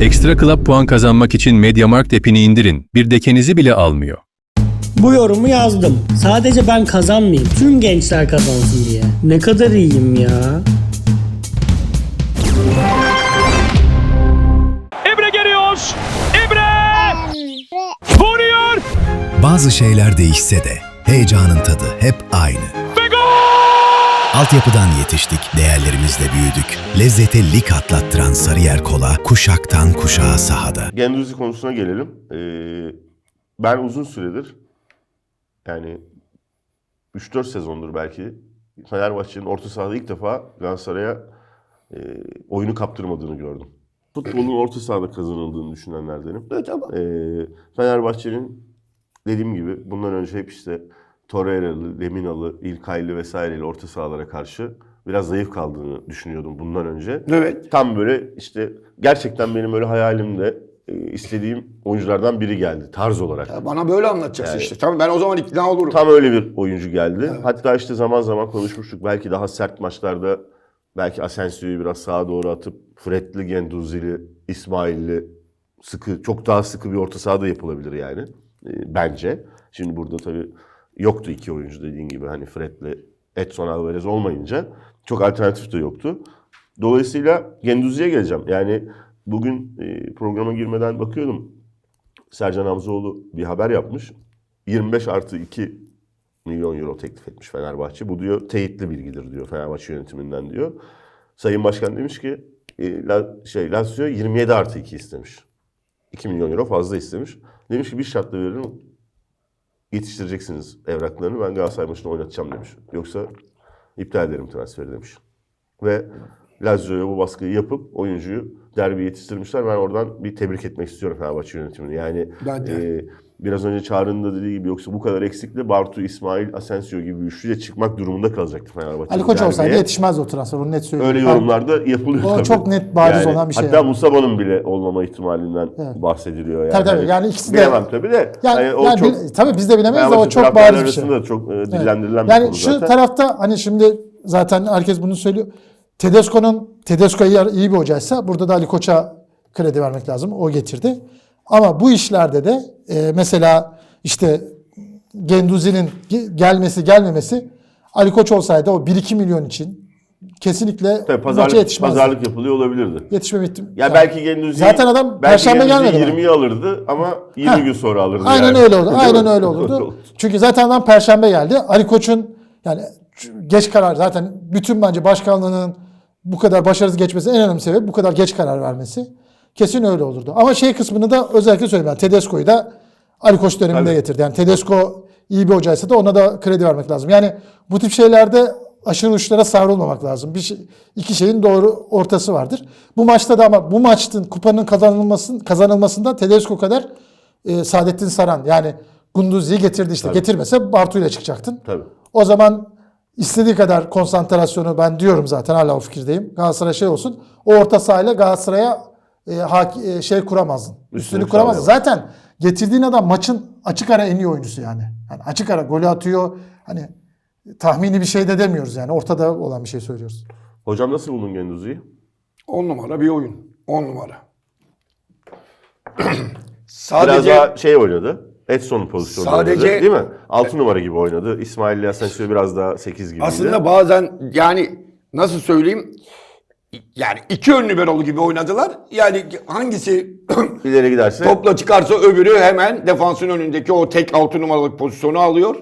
Ekstra Club puan kazanmak için MediaMarkt app'ini indirin. Bir dekenizi bile almıyor. Bu yorumu yazdım. Sadece ben kazanmayayım. Tüm gençler kazansın diye. Ne kadar iyiyim ya. Emre geliyor. Emre vuruyor Bazı şeyler değişse de heyecanın tadı hep aynı. Altyapıdan yetiştik, değerlerimizle büyüdük. Lezzete lik atlattıran Sarıyer Kola kuşaktan kuşağa sahada. Genduzi konusuna gelelim. Ee, ben uzun süredir yani 3-4 sezondur belki Fenerbahçe'nin orta sahada ilk defa Galatasaray'a e, oyunu kaptırmadığını gördüm. Futbolun orta sahada kazanıldığını düşünenlerdenim. Evet ama Ee, Fenerbahçe'nin dediğim gibi bundan önce hep işte Torreira'lı, Leminalı, İlkaylı vesaireyle orta sahalara karşı biraz zayıf kaldığını düşünüyordum bundan önce. evet. Tam böyle işte gerçekten benim öyle hayalimde e, istediğim oyunculardan biri geldi tarz olarak. Ya bana böyle anlatacaksın işte. Tamam ben o zaman ikna olurum. Tam öyle bir oyuncu geldi. Hatta işte zaman zaman konuşmuştuk. Belki daha sert maçlarda belki Asensio'yu biraz sağa doğru atıp Fred'li, Genduzzi'li, İsmail'li sıkı, çok daha sıkı bir orta sahada yapılabilir yani. E, bence. Şimdi burada tabii yoktu iki oyuncu dediğin gibi. Hani Fred'le Edson Alvarez olmayınca çok alternatif de yoktu. Dolayısıyla Genduzzi'ye geleceğim. Yani bugün e, programa girmeden bakıyordum. Sercan Hamzoğlu bir haber yapmış. 25 artı 2 milyon euro teklif etmiş Fenerbahçe. Bu diyor teyitli bilgidir diyor Fenerbahçe yönetiminden diyor. Sayın Başkan demiş ki e, La- şey Lazio 27 artı 2 istemiş. 2 milyon euro fazla istemiş. Demiş ki bir şartla veririm yetiştireceksiniz evraklarını ben Galatasaray maçında oynatacağım demiş. Yoksa iptal ederim transferi demiş. Ve Lazio'ya bu baskıyı yapıp oyuncuyu derbi yetiştirmişler. Ben oradan bir tebrik etmek istiyorum Fenerbahçe yönetimini. Yani Ben de. e, biraz önce Çağrı'nın da dediği gibi yoksa bu kadar eksikle Bartu, İsmail, Asensio gibi bir üçlüyle çıkmak durumunda kalacaktı Fenerbahçe. Ali Koç olsaydı yetişmezdi o transfer. Onu net söylüyorum. Öyle yorumlar da yapılıyor O tabii. çok net bariz olan bir şey Hatta yani. Musaba'nın bile olmama ihtimalinden Evet. bahsediliyor yani. Tabii tabii. Hani Yani ikisi de- Bilemem tabii de. Yani, Hani o yani çok bil- tabii biz de bilemeyiz ama Fenerbahçe o çok bariz bir şey. da çok e, Evet. dillendirilen bir Yani konu şu zaten. tarafta hani şimdi zaten herkes bunu söylüyor. Tedesco'nun Tedesco iyi, iyi bir hocaysa burada da Ali Koç'a kredi vermek lazım. O getirdi. Ama bu işlerde de e, mesela işte Genduzi'nin ge- gelmesi gelmemesi Ali Koç olsaydı o 1-2 milyon için kesinlikle Tabii pazarlık, yetişmezdi. pazarlık yapılıyor olabilirdi. Yetişme bittim. Ya belki Gendüzi Zaten adam Perşembe gelmedi mi? 20'yi alırdı ama 20 Ha. gün sonra alırdı. Aynen yani. öyle oldu. Aynen öyle olurdu. Çünkü zaten adam perşembe geldi. Ali Koç'un yani geç karar zaten bütün bence başkanlığının bu kadar başarısız geçmesi en önemli sebep bu kadar geç karar vermesi. Kesin öyle olurdu. Ama şey kısmını da özellikle söyleyeyim. Yani Tedesco'yu da Ali Koç döneminde Tabii. getirdi. Yani Tedesco iyi bir hocaysa da ona da kredi vermek lazım. Yani bu tip şeylerde aşırı uçlara savrulmamak lazım. Bir şey, iki şeyin doğru ortası vardır. Bu maçta da ama bu maçın kupanın kazanılmasın, kazanılmasında Tedesco kadar e, Saadettin Saran yani Gunduzi'yi getirdi işte. Getirmese Bartu ile çıkacaktın. Tabii. O zaman istediği kadar konsantrasyonu ben diyorum zaten hala o fikirdeyim. Galatasaray şey olsun. O orta sahayla Galatasaray'a e, hak- e, şey kuramazdın. Üstünü kuramazdın. sağlayamaz. Zaten getirdiğin adam maçın açık ara en iyi oyuncusu yani. yani açık ara golü atıyor. Hani tahmini bir şey de demiyoruz yani. Ortada olan bir şey söylüyoruz. Hocam nasıl buldun Gendüzi'yi? 10 numara bir oyun. 10 numara. Biraz Sadece daha şey oynadı. Edson'un pozisyonu Sadece- oynadı değil mi? 6 numara gibi oynadı. İsmail Asensio biraz daha 8 gibiydi. aslında bazen yani nasıl söyleyeyim yani iki ön liberalı gibi oynadılar. Yani hangisi ileri giderse topla çıkarsa öbürü hemen defansın önündeki o tek 6 numaralık pozisyonu alıyor.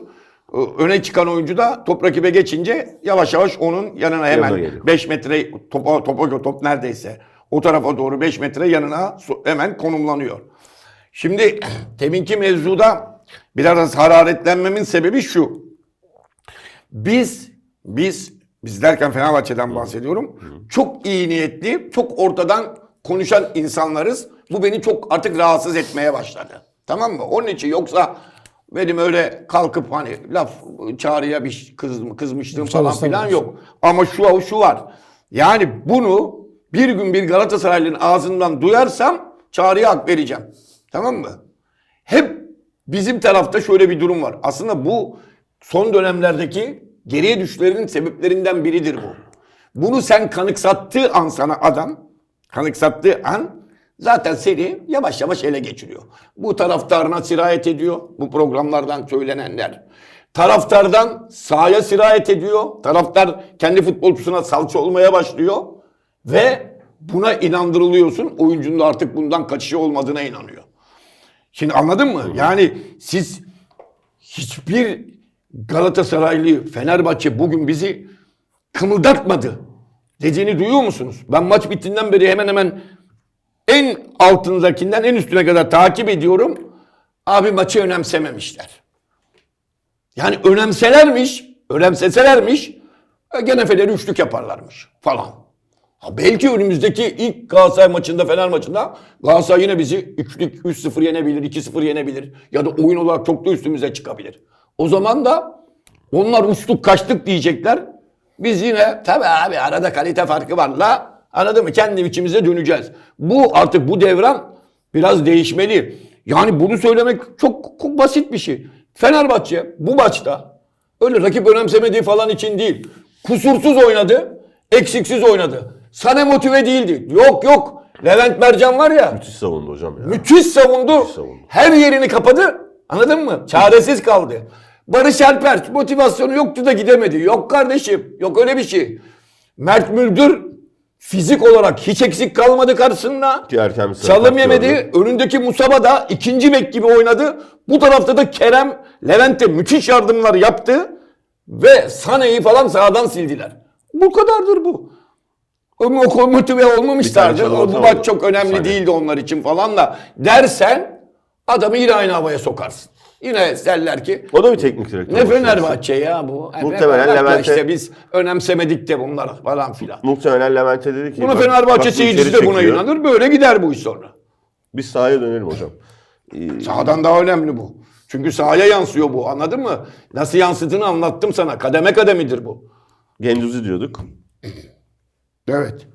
Öne çıkan oyuncu da top rakibe geçince yavaş yavaş onun yanına hemen geliyor. 5 metre topa, topa top neredeyse o tarafa doğru 5 metre yanına hemen konumlanıyor. Şimdi teminki mevzuda biraz hararetlenmemin sebebi şu. Biz biz biz derken Fenerbahçe'den bahsediyorum. Çok iyi niyetli, çok ortadan konuşan insanlarız. Bu beni çok artık rahatsız etmeye başladı. Tamam mı? Onun için yoksa benim öyle kalkıp hani laf çağrıya bir kız, kızmışlığım falan filan yok. Ama şu şu var. Yani bunu bir gün bir Galatasaraylı'nın ağzından duyarsam çağrıya hak vereceğim. Tamam mı? Hep bizim tarafta şöyle bir durum var. Aslında bu son dönemlerdeki geriye düşlerin sebeplerinden biridir bu. Bunu sen kanıksattığı an sana adam, kanıksattığı an zaten seni yavaş yavaş ele geçiriyor. Bu taraftarına sirayet ediyor. Bu programlardan söylenenler. Taraftardan sahaya sirayet ediyor. Taraftar kendi futbolcusuna salça olmaya başlıyor. Ve buna inandırılıyorsun. Oyuncunun da artık bundan kaçışı olmadığına inanıyor. Şimdi anladın mı? Yani siz hiçbir Galatasaraylı, Fenerbahçe bugün bizi kımıldatmadı dediğini duyuyor musunuz? Ben maç bittiğinden beri hemen hemen en altındakinden en üstüne kadar takip ediyorum. Abi maçı önemsememişler. Yani önemselermiş, önemseselermiş e, gene Fener'i üçlük yaparlarmış falan. Ha belki önümüzdeki ilk Galatasaray maçında, Fener maçında Galatasaray yine bizi 3'lük 3-0 yenebilir, 2-0 yenebilir. Ya da oyun olarak çok da üstümüze çıkabilir. O zaman da onlar uçtuk kaçtık diyecekler. Biz yine tabii abi arada kalite farkı var la. Anladın mı? Kendi içimize döneceğiz. Bu artık bu devran biraz değişmeli. Yani bunu söylemek çok, çok basit bir şey. Fenerbahçe bu maçta öyle rakip önemsemediği falan için değil. Kusursuz oynadı, eksiksiz oynadı. Sana motive değildi. Yok yok. Levent Mercan var ya. Müthiş savundu hocam ya. Müthiş savundu. savundu. Her yerini kapadı. Anladın mı? Çaresiz kaldı. Barış Alper motivasyonu yoktu da gidemedi. Yok kardeşim. Yok öyle bir şey. Mert Müldür fizik olarak hiç eksik kalmadı karşısında. Ki erken bir Çalım yemedi. gördü. Önündeki Musaba da ikinci bek gibi oynadı. Bu tarafta da Kerem Levent'e müthiş yardımlar yaptı. Ve Sane'yi falan sağdan sildiler. Bu kadardır bu. O o motive olmamışlardı. O, bu maç çok önemli Sane. değildi onlar için falan da dersen adamı yine aynı havaya sokarsın. Yine derler ki O da bir teknik direktör. ne. Fenerbahçe ya bu. Muhtemelen Fenerbahçe Levent'e- işte biz önemsemedik de bunlar falan filan. Muhtemelen Levent'e dedi ki. Bunu bak- Fenerbahçe bak seyircisi de buna çekiyor. inanır. Böyle gider bu iş sonra. Biz sahaya dönelim hocam. Ee, Sahadan daha önemli bu. Çünkü sahaya yansıyor bu anladın mı? Nasıl yansıdığını anlattım sana. Kademe kademidir bu. Genduzi diyorduk. Evet.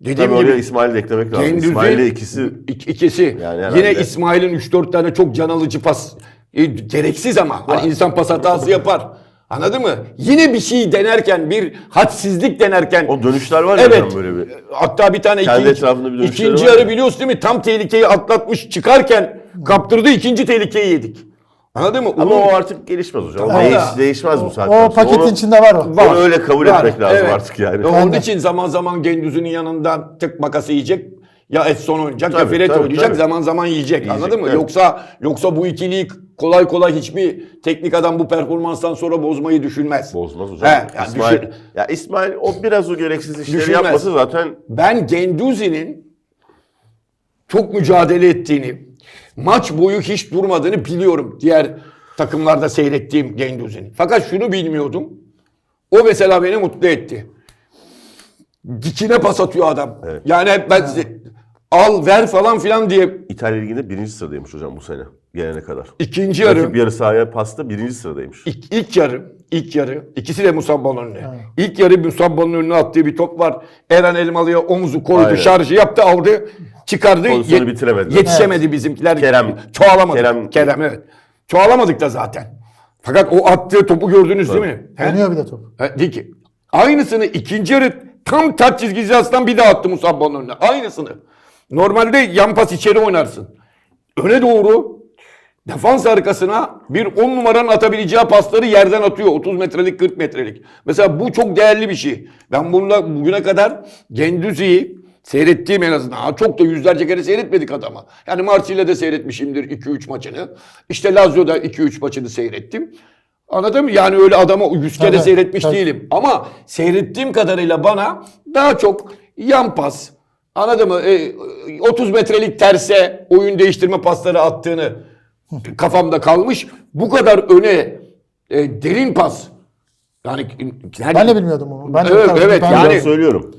Dediğim Tabii gibi oraya İsmail'i de eklemek lazım. Gendüz'ün İsmail'le ikisi ik- ikisi. Yani herhalde- Yine İsmail'in 3-4 tane çok can alıcı pas. E, gereksiz ama. Hani insan pas hatası yapar. Anladın mı? Yine bir şey denerken, bir hadsizlik denerken. o dönüşler var ya Evet. böyle bir. Hatta bir tane Kendi ikinci, bir ikinci yarı ya. biliyorsun değil mi? Tam tehlikeyi atlatmış çıkarken kaptırdı ikinci tehlikeyi yedik. Anladın mı? Ama Onun- o artık gelişmez hocam. Tamam Değiş, değişmez bu saatten O sonra. paketin Onu- içinde var o. Onu öyle kabul Var, etmek lazım evet. artık yani. Ve Onun için zaman zaman Gendüz'ün yanından tık makası yiyecek. Ya Edson oynayacak ya Tabii, Fred tabii, oynayacak. tabii. Zaman zaman yiyecek. Yiyecek, Anladın mı? evet. Yoksa yoksa bu ikiliyi kolay kolay hiçbir teknik adam bu performanstan sonra bozmayı düşünmez. Bozmaz hocam. He, yani İsmail, düşün- ya İsmail o biraz o gereksiz işleri Düşünmez. yapması zaten Ben Genduzi'nin çok mücadele ettiğini, maç boyu hiç durmadığını biliyorum. Diğer takımlarda seyrettiğim Genduzi'nin. Fakat şunu bilmiyordum. O mesela beni mutlu etti. Dikine pas atıyor adam. Evet. Yani hep ben size al ver falan filan diye İtalya Ligi'nde birinci sıradaymış hocam bu sene gelene kadar. ikinci yarı Rakip yarı sahaya pasta birinci sıradaymış. İlk, ilk yarı, ilk yarı ikisi de Musabba'nın önüne. İlk yarı Musabba'nın önüne attığı bir top var. Eren Elmalı'ya omuzu koydu, Aynen. şarjı yaptı, aldı, çıkardı. Pozisyonu bitiremediler. Yetişemedi bizimkiler. Kerem. Çoğalamadı. Kerem- Kerem. evet. Çoğalamadık da zaten. Fakat o attığı topu gördünüz değil mi? He? Oynuyor bir de top. He, değil ki. Aynısını ikinci yarı tam taç çizgisi hizasından bir daha attı Musabba'nın önüne. Aynısını. Normalde yan pas içeri oynarsın. Öne doğru defans arkasına bir 10 numaranın atabileceği pasları yerden atıyor. 30 metrelik 40 metrelik. Mesela bu çok değerli bir şey. Ben bununla bugüne kadar Gendüzi'yi seyrettiğim en azından. Ha, Çok da yüzlerce kere seyretmedik adama. Yani Marsilya'da seyretmişimdir 2-3 maçını. İşte Lazio'da 2-3 maçını seyrettim. Anladın mı? Yani öyle adamı 100 kere Tabii, seyretmiş tabii. değilim. Ama seyrettiğim kadarıyla bana daha çok yan pas, anladın mı? E, 30 metrelik terse oyun değiştirme pasları attığını kafamda kalmış. Bu kadar öne e, derin pas. Yani, yani Ben de bilmiyordum onu. Ben de Evet, tabii- evet, ben- yani- söylüyorum.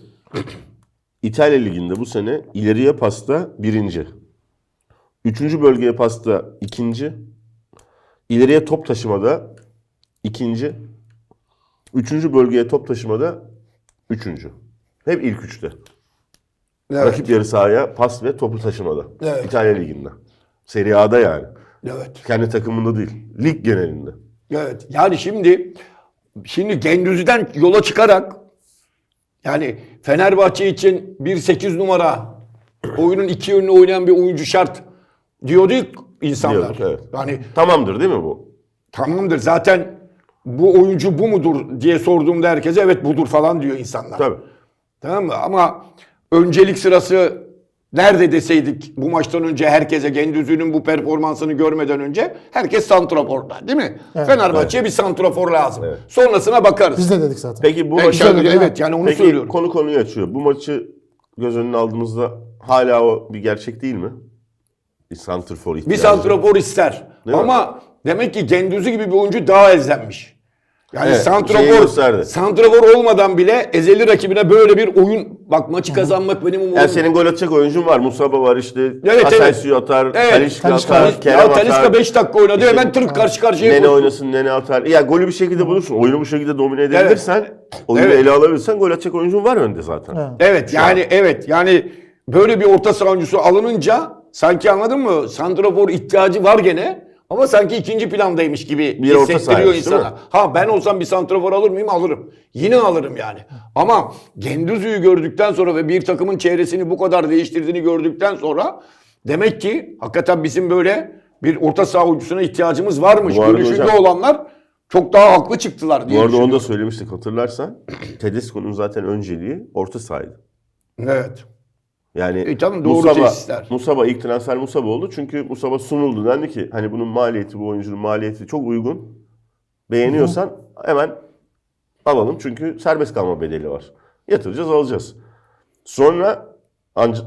İtalya Ligi'nde bu sene ileriye pasta birinci. Üçüncü bölgeye pasta ikinci. İleriye top taşımada ikinci. Üçüncü bölgeye top taşımada üçüncü. Hep ilk üçte. Evet. Rakip yarı sahaya pas ve topu taşımada. Evet. İtalya Ligi'nde. Serie A'da yani. Evet. Kendi takımında değil. Lig genelinde. Evet. Yani şimdi şimdi Gendüzi'den yola çıkarak yani Fenerbahçe için bir 8 numara oyunun iki yönlü oynayan bir oyuncu şart diyordu insanlar. Diyorduk, evet. Yani Tamamdır değil mi bu? tamamdır zaten bu oyuncu bu mudur diye sorduğumda herkese evet budur falan diyor insanlar. Tabii. Tamam mı? Ama öncelik sırası nerede deseydik bu maçtan önce herkese Gendüzü'nün bu performansını görmeden önce herkes santraforda değil mi? Fenerbahçe'ye bir santrafor lazım. Sonrasına bakarız. Biz de dedik zaten. Peki bu maçı... şöyle, evet yani onu Peki söylüyorum. konu konuyu açıyor. Bu maçı göz önüne aldığımızda hala o bir gerçek değil mi? Bir santrfor Bir ihtiyacı. santrafor ister. Değil mi? Ama demek ki Gendüzü gibi bir oyuncu daha ezlenmiş. Yani Evet, santrafor, santrafor olmadan bile ezeli rakibine böyle bir oyun bak maçı kazanmak benim umudum. Yani senin gol atacak oyuncun var. Musaba var işte. Evet, Asensio atar. Evet. Talişka Talisca atar. Kerem ya atar. Talisca 5 dakika oynadı İşte- hemen tırk karşı karşıya Nene koydu. oynasın, Nene atar. Ya golü bir şekilde bulursun. Oyunu bu şekilde domine edebilirsen, oyunu Evet. ele alabilirsen gol atacak oyuncun var önde zaten. Evet. Evet yani evet yani böyle bir orta saha oyuncusu alınınca sanki anladın mı? Santrafor ihtiyacı var gene ama sanki ikinci plandaymış gibi Bir hissettiriyor insana. Ha ben olsam bir santrafor alır mıyım? Alırım. Yine alırım yani. Ama Gendüzü'yü gördükten sonra ve bir takımın çevresini bu kadar değiştirdiğini gördükten sonra demek ki hakikaten bizim böyle bir orta saha oyuncusuna ihtiyacımız varmış. Arada Görüşünde hocam- olanlar çok daha haklı çıktılar diye Bu arada onu da söylemiştik hatırlarsan. Tedesco'nun zaten önceliği orta sahaydı. Evet. Yani E tamam, doğru Musaba, tesisler. Musaba ilk transfer Musaba oldu. Çünkü Musaba sunuldu. Dendi ki hani bunun maliyeti bu oyuncunun maliyeti çok uygun. Beğeniyorsan hemen alalım. Çünkü serbest kalma bedeli var. Yatıracağız alacağız. Sonra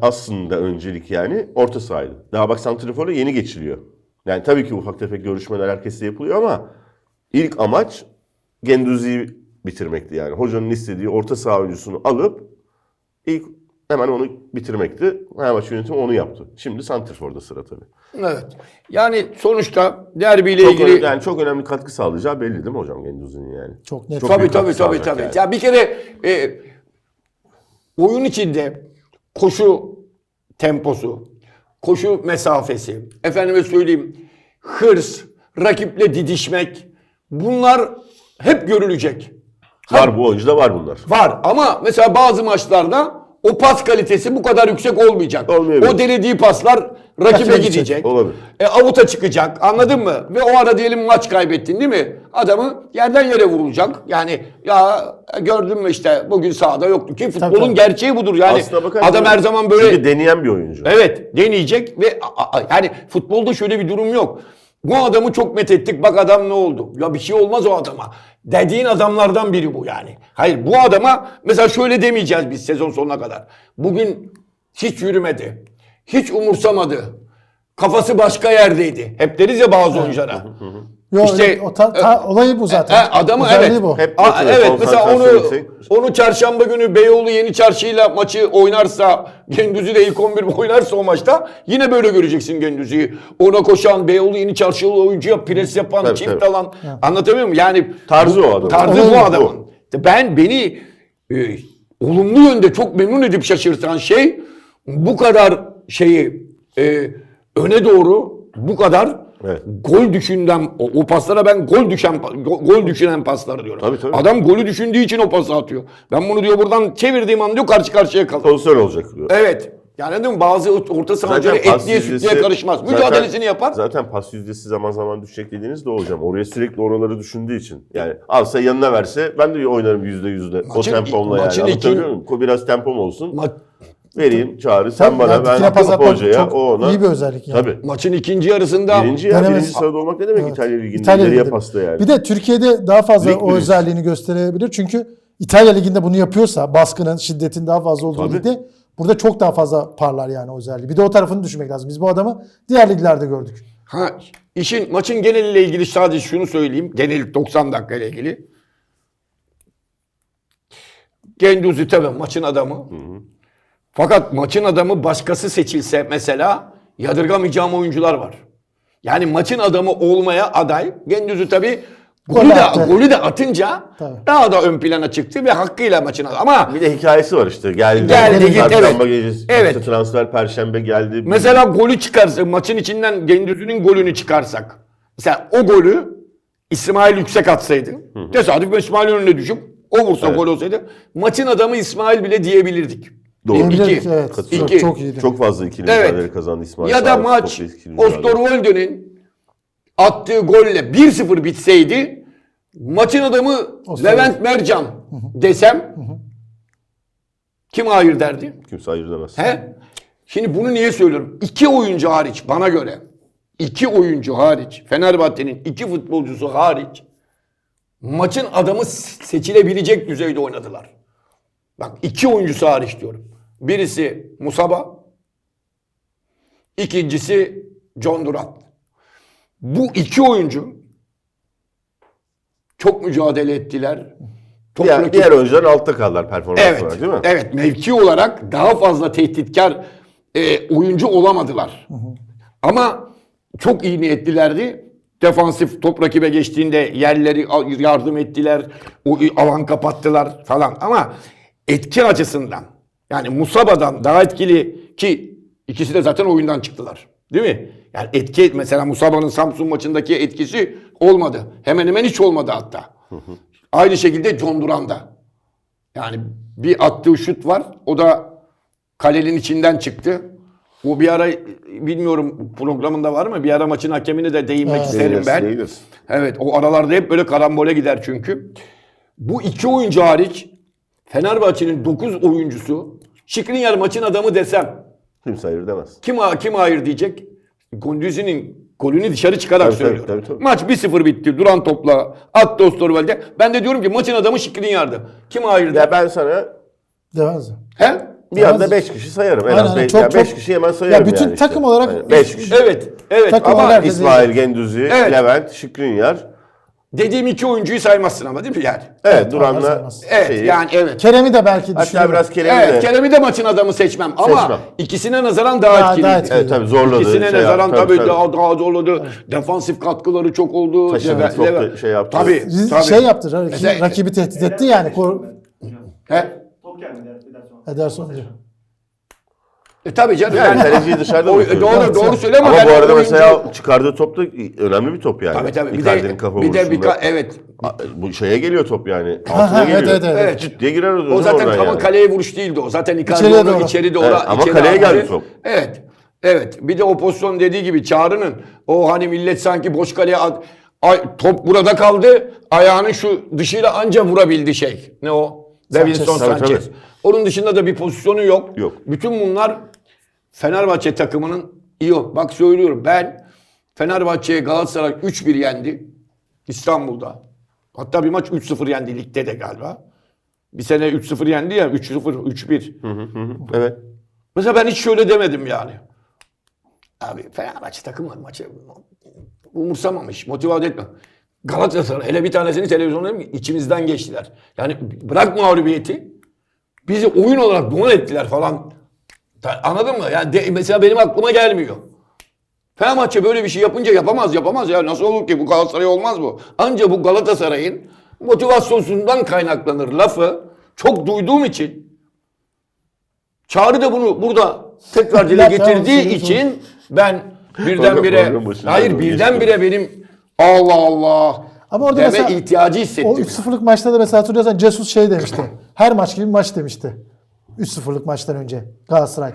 aslında öncelik yani orta sahaydı. Daha bak Santrifor'a yeni geçiliyor. Yani tabii ki ufak tefek görüşmeler herkesle yapılıyor ama ilk amaç Genduzi'yi bitirmekti yani. Hocanın istediği orta saha oyuncusunu alıp ilk hemen onu bitirmekti. Fenerbahçe yönetimi onu yaptı. Şimdi Santrifor'da sıra tabii. Evet. Yani sonuçta derbiyle Çok, ilgili önemli, yani çok önemli katkı sağlayacağı belli değil mi hocam Genduzi'nin yani? Çok net. Çok tabii tabii tabii tabii. yani. Ya bir kere e, oyun içinde koşu temposu, koşu mesafesi, efendime söyleyeyim hırs, rakiple didişmek bunlar hep görülecek. Var bu oyuncuda var bunlar. Var ama mesela bazı maçlarda o pas kalitesi bu kadar yüksek olmayacak. Olmayabilir. O denediği paslar rakibe Rakibe gidecek. Olabilir. E, avuta çıkacak anladın mı? Ve o ara diyelim maç kaybettin değil mi? Adamı yerden yere vurulacak. Yani ya gördün mü işte bugün sahada yoktu ki futbolun tabii. gerçeği budur. Yani Aslına bakarsan adam her zaman böyle Çünkü deneyen bir oyuncu. Evet deneyecek ve a- a- yani futbolda şöyle bir durum yok. Bu adamı çok methettik bak adam ne oldu? Ya bir şey olmaz o adama. Dediğin adamlardan biri bu yani. Hayır bu adama mesela şöyle demeyeceğiz biz sezon sonuna kadar. Bugün hiç yürümedi. Hiç umursamadı. Kafası başka yerdeydi. Hep deriz ya bazı oyunculara. Yo, İşte- öyle- o ta- ta- olayı bu zaten. E, adamı Özelliği evet. bu. Hep oturuyor, evet mesela onu yüksek. onu çarşamba günü Beyoğlu Yeni Çarşı'yla maçı oynarsa Gendüzü de ilk 11 oynarsa o maçta yine böyle göreceksin Gendüzü'yü. Ona koşan Beyoğlu Yeni Çarşılı oyuncuya pres yapan, Tabii, çift tabii. alan. Anlatabiliyor muyum? Yani Tarzı o adamın. Tarzı Olayı bu bu. adamın. Ben beni e, olumlu yönde çok memnun edip şaşırtan şey bu kadar şeyi e, öne doğru bu kadar Evet. gol düşünden o, o paslara ben gol düşen gol düşünen paslar diyorum. Tabii, tabii. Adam golü düşündüğü için o pası atıyor. Ben bunu diyor buradan çevirdiğim an diyor karşı karşıya kalır. Pozisyon olacak diyor. Evet. Yani anladın mı? Bazı orta sahancıları pas etliye sütlüye karışmaz. zaten- Mücadelesini yapar. Zaten pas yüzdesi zaman zaman düşecek dediğiniz de hocam. Oraya sürekli oraları düşündüğü için. Yani alsa yanına verse ben de oynarım yüzde yüzde. O Maçın- yani. maçın Anlatabiliyor iki- Biraz tempom olsun. Ma- Vereyim çağrı sen Tabii, bana yani dikine ben pas atmak hocaya çok o ona. iyi bir özellik yani. Tabii. maçın ikinci yarısında Birinci ya Denemez- birinci sırada olmak ne demek Evet. İtalya Ligi'nde İtalya ileriye Ligi'de. pasta yani. Bir de Türkiye'de daha fazla Lig o birincisi. özelliğini gösterebilir. Çünkü İtalya Ligi'nde bunu yapıyorsa baskının, şiddetin daha fazla olduğu Tabii. ligde burada çok daha fazla parlar yani o özelliği. Bir de o tarafını düşünmek lazım. Biz bu adamı diğer liglerde gördük. Ha, işin maçın geneliyle ilgili sadece şunu söyleyeyim. Genel 90 dakika ile ilgili. Genduzi tabii maçın adamı. Fakat maçın adamı başkası seçilse mesela yadırgamayacağım oyuncular var. Yani maçın adamı olmaya aday. Genduzi tabii golü Gol de, attı. golü de atınca Tabii. daha da ön plana çıktı ve hakkıyla maçın adamı. Ama Bir de hikayesi var işte. Geldi. Geldi, git, evet. gecesi. Evet. işte transfer perşembe geldi. Mesela golü çıkarsa maçın içinden Gendüzü'nün golünü çıkarsak. Mesela o golü İsmail Yüksek atsaydı. Tesadüf İsmail önüne düşüp o vursa Evet. gol olsaydı. Maçın adamı İsmail bile diyebilirdik. Doğru. İki. evet, Katılıyorum. çok, çok iyiydi. Çok fazla ikili Evet. mücadele kazandı İsmail. Ya da maç. Osterwolde'nin attığı golle 1-0 bitseydi maçın adamı Osterwolde. Levent Mercan desem kim hayır derdi? Kimse hayır demez. He? Şimdi bunu niye söylüyorum? İki oyuncu hariç bana göre iki oyuncu hariç Fenerbahçe'nin iki futbolcusu hariç maçın adamı seçilebilecek düzeyde oynadılar. Bak iki oyuncusu hariç diyorum. Birisi Musaba, ikincisi John Duran. Bu iki oyuncu çok mücadele ettiler. Top Diğer, rakip- diğer oyuncular altta kaldılar performans Evet. olarak değil mi? Evet, mevki olarak daha fazla tehditkar e, oyuncu olamadılar. Ama çok iyi niyetlilerdi. Defansif top rakibe geçtiğinde yerleri yardım ettiler. O alan kapattılar falan. Ama etki açısından yani Musaba'dan daha etkili ki ikisi de zaten oyundan çıktılar. Değil mi? Yani etki mesela Musaba'nın Samsun maçındaki etkisi olmadı. Hemen hemen hiç olmadı hatta. Aynı şekilde John Duran'da. Yani bir attığı şut var. O da kalenin içinden çıktı. O bir ara bilmiyorum programında var mı? Bir ara maçın hakemine de değinmek isterim Değiniriz, ben. değiniriz. Evet o aralarda hep böyle karambole gider çünkü. Bu iki oyuncu hariç Fenerbahçe'nin 9 oyuncusu Şikrinyar maçın adamı desem Kimse hayır demez. kim, kim hayır diyecek? Gondüzi'nin golünü dışarı çıkarak Tabii, tabii, söylüyorum. tabii, tabii. Maç 1-0 bitti. Duran topla attı Osterwolde. Ben de diyorum ki maçın adamı Şikrinyar'dı. Kim hayır der? Ya ben sana Demez. He? bir anda 5 kişi sayarım. En Aynen, az 5 çok, çok- kişi hemen sayarım Ya bütün yani işte. takım olarak 5 kişi. Evet. Evet Takım ama olarak- İsmail Genduzi, Evet. Levent, Şikrinyar. Dediğim iki oyuncuyu saymazsın ama değil mi yani? Evet, Duran'la saymaz. Evet şeyi. yani evet. Kerem'i de belki Hatta düşünüyorum. biraz Kerem'i Evet de. Kerem'i de maçın adamı seçmem ama Seçmem. ikisine nazaran daha, Daha- etkili. daha etkili. Evet tabii zorladı. İkisine şey nazaran yaptı, tabii, tabii. daha, daha zorladı. Defansif katkıları çok oldu. Taşıdı, çok da şey yaptı. Tabii, Siz tabii. şey yaptı. rakibi, Mesela- rakibi tehdit etti yani. Kor He? Ederson diyor. E tabii canım. Yani kaleciyi dışarıda O- bırakıyoruz. doğru doğru söylüyor ama, Ama bu arada oyuncu- mesela çıkardığı top da önemli bir top yani. Tabii tabii. Bir Icardi'nin de, kafa bir de bir vuruşunda. ka- evet. Bu şeye geliyor top yani. Altına ha, geliyor. evet, evet, evet. Diye girer o, O zaten ama yani. kaleye vuruş değildi o. Zaten Icardi İçeriye onu doğru. içeri doğru. Evet, ama içeri kaleye geldi top. Evet. Evet. Bir de o pozisyon dediği gibi Çağrı'nın o hani millet sanki boş kaleye at, ay, top burada kaldı. Ayağının şu dışıyla anca vurabildi şey. Ne o? Davinson Tabii, Sanchez. tabii. Onun dışında da bir pozisyonu yok. Yok. Bütün bunlar Fenerbahçe takımının iyi. Bak söylüyorum ben Fenerbahçe'ye Galatasaray 3-1 yendi İstanbul'da. Hatta bir maç 3-0 yendi ligde de galiba. Bir sene 3-0 yendi ya 3-0 3-1. Evet. Mesela ben hiç şöyle demedim yani. Abi Fenerbahçe takımı maçı umursamamış, motive etme. Galatasaray hele bir tanesini televizyonda dedim ki, içimizden geçtiler. Yani bırak mağlubiyeti. Bizi oyun olarak domine ettiler falan. Anladın mı? Yani de- mesela benim aklıma gelmiyor. Fenerbahçe böyle bir şey yapınca yapamaz yapamaz ya. Nasıl olur ki bu Galatasaray olmaz bu. Anca bu Galatasaray'ın motivasyonundan kaynaklanır lafı çok duyduğum için Çağrı da bunu burada tekrar dile getirdiği tamam, için ben birdenbire hayır birdenbire benim Allah Allah Ama orada deme mesela ihtiyacı O hissettim. 3-0'lık maçta da mesela hatırlıyorsan Jesus şey demişti. Her maç gibi maç demişti. 3-0'lık maçtan önce Galatasaray.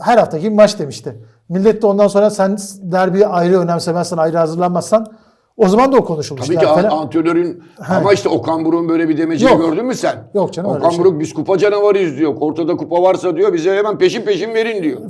Her hafta gibi maç demişti. Millet de ondan sonra sen derbiyi ayrı önemsemezsen, ayrı hazırlanmazsan o zaman da o konuşulmuştu. Tabii ki Yani an- Fener- antrenörün ama işte Okan Buruk'un böyle bir demeciyi Yok. gördün mü sen? Yok canım, Okan bir şey Buruk biz kupa canavarıyız diyor. Ortada kupa varsa diyor bize hemen peşin peşin verin diyor.